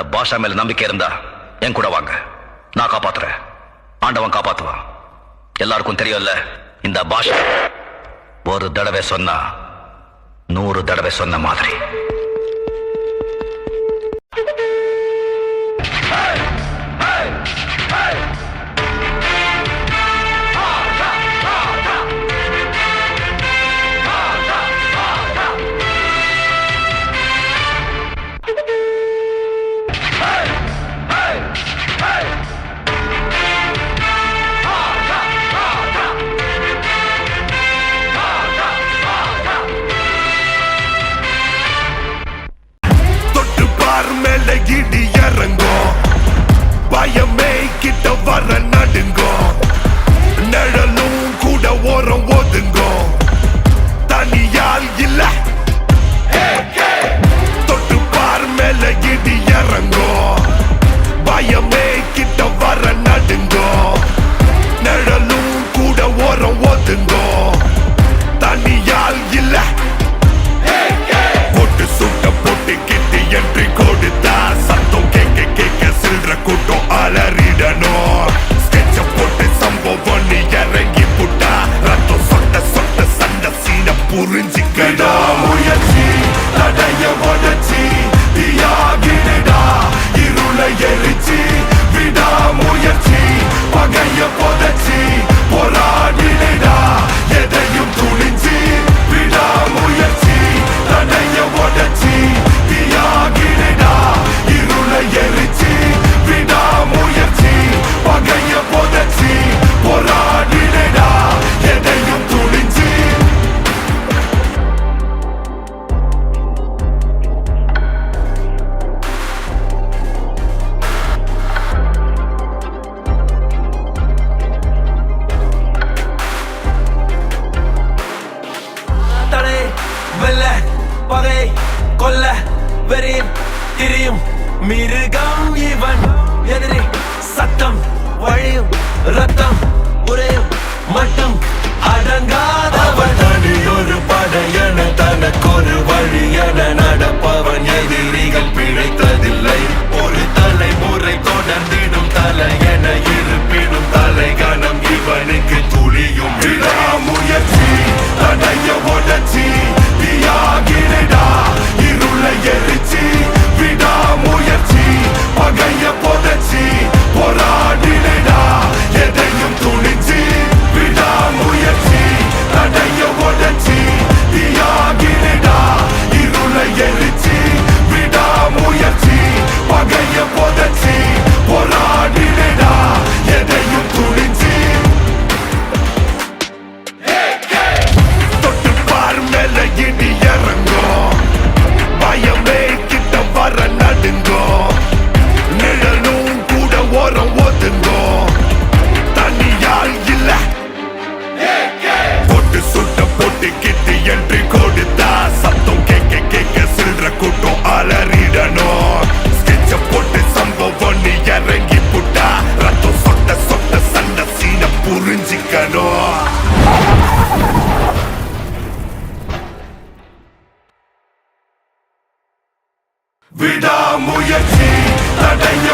இந்த பாஷா மேல நம்பிக்கை இருந்தா என் கூட வாங்க. நான் காப்பாத்துறேன். ஆண்டவன் காப்பாத்துவான். எல்லாருக்கும் தெரியும்ல இந்த பாஷா ஒரு தடவை சொன்னா நூறு தடவை சொன்ன மாதிரி. உபரின் திரியும் மிருகம் இவன். எதிரே சத்தம் வழியும் ரத்தம் உரையும் மட்டும். அடங்கா விடாமுயற்சி தடைய